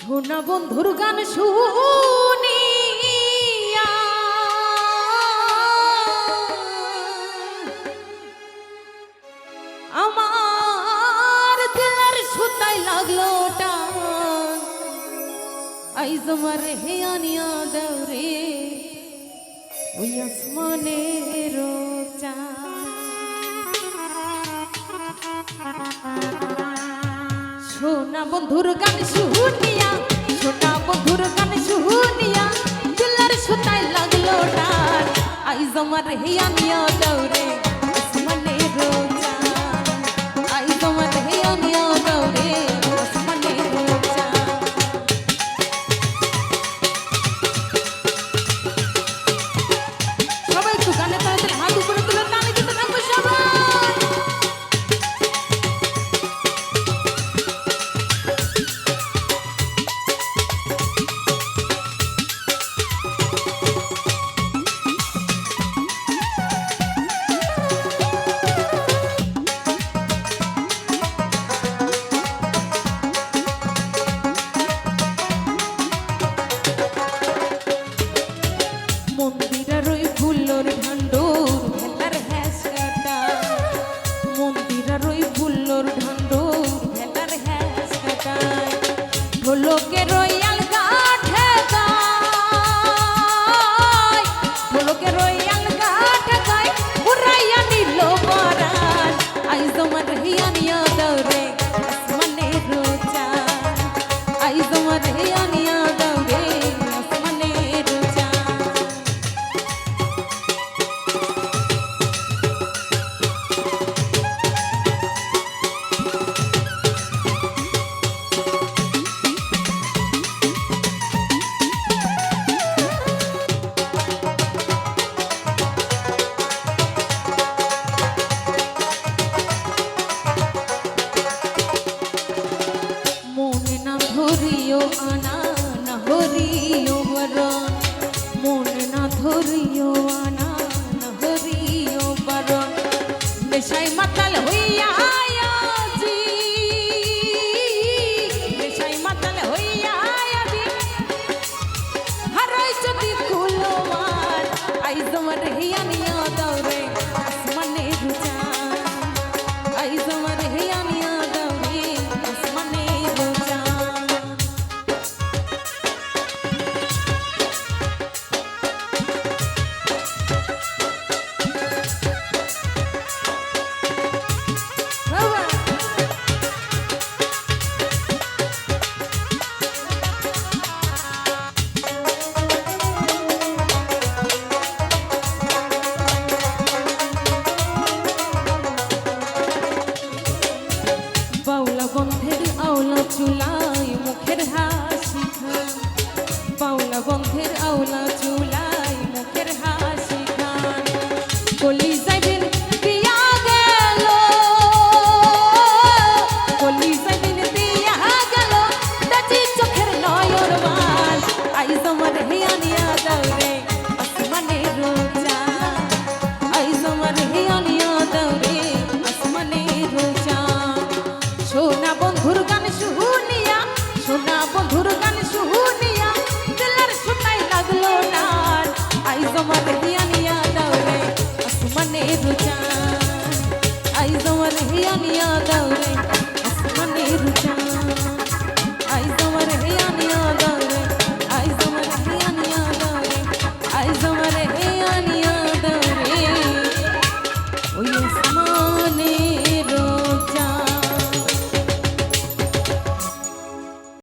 সোনা বন্ধুর গান শুনিয়া। আমার দিলের সুতাই লাগল টান। আইজ আমার হে আনিয়া দৌরে ওই আসমানের সোনা বন্ধুর গান শুনিয়া, সোনা বন্ধুর গান শুনিয়া, দুলার সুতায় লাগল ডান আইজ আমার হে আনিয়া দৌরে মন ধরিও আনা না হরিও বরণ। মন না ধরিও আনা না হরিও বরণ। নেশাই মাতাল বন্ধের আওলা চুলাই মুখের হাসি খা বাউলা বন্ধের আওলা